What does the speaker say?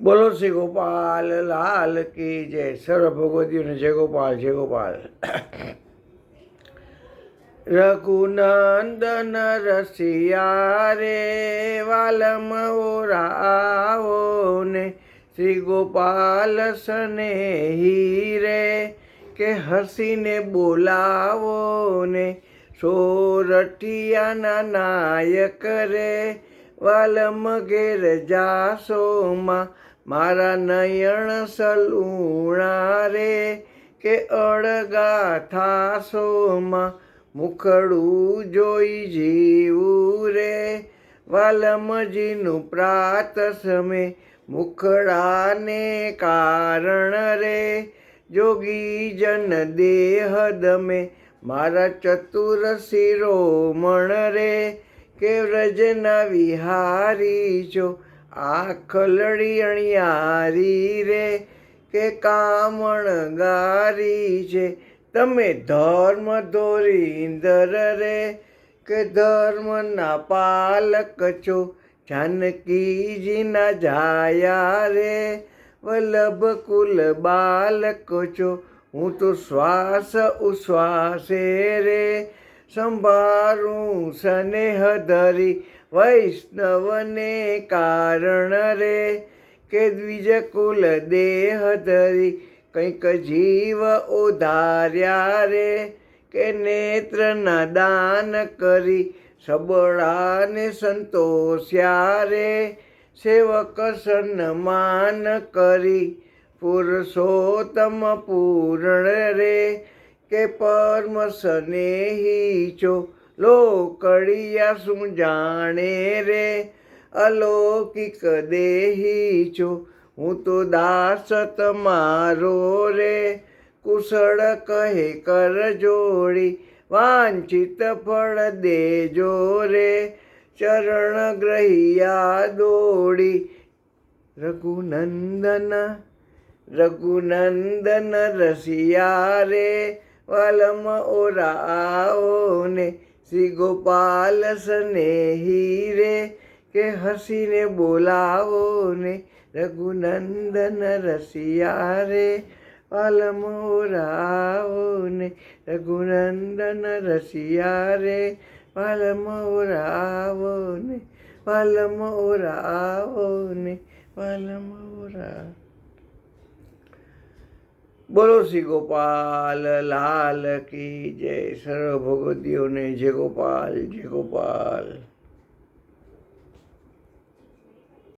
બોલો શ્રી ગોપાલ, લાલ કી જય. સર્વ ભગવતીઓને જય ગોપાલ જય ગોપાલ. રઘુનંદન રસિયા રે, વાલમ ઓરાવો ને. શ્રી ગોપાલ સ્નેહી રે, કે હસીને બોલાવો ને. સોરઠિયાના નાયક રે વાલમ ઘેર જાસોમાં મારા નયણ સલુણા રે કે અળગા થાસોમાં મુખડું જોઈ જીવું રે. વાલમજીનું પ્રાત સમે. મુખડાને કારણ રે. જોગી જન દેહ દમે. મારા ચતુર શિરોમણ રે. કે વ્રજના વિહારી છો આંખ અણિયારી રે, કે કામણ ગારી છે તમે ધર્મ ધોરીંદર રે, કે ધર્મના પાલક છો, જાનકીજીના જાયા રે, વલ્લભ કુલ બાલક છો, હું તો શ્વાસ ઉશ્વાસે રે સંભાળું સ્નેહ ધરી વૈષ્ણવને કારણ રે કે દ્વિજ કુલ દેહ ધરી કંઈક જીવ ઉધાર્યા રે કે નેત્રના દાન કરી સબળાને સંતોષ્યા રે. સેવક સન્માન કરી પુરુષોત્તમ પૂર્ણ રે. કે પરમ સ્નેહી છો. લોકડિયા શું જાણે રે? અલૌકિક દેહી છો. હું તો દાસ તમારો રે. કુશળ કહે કર જોડી, વાંછિત ફળ દેજો રે. ચરણ ગ્રહિયા દોડી, રઘુનંદન રઘુનંદન રસિયા રે. વલમ ઓરાઓને, શ્રી ગોપાલ સ્નેહી રે, કે હસીને બોલાવો ને રઘુનંદન રસિયા રે. વલમ ઓરાઓને, રઘુનંદન રસિયા રે. વલમ ઓરાઓને વલમ ઓરાઓને, વલમ ઓરા બોલો શ્રી ગોપાલ લાલ કી જય. સર્વ ભગવતીઓને જય ગોપાલ જય ગોપાલ.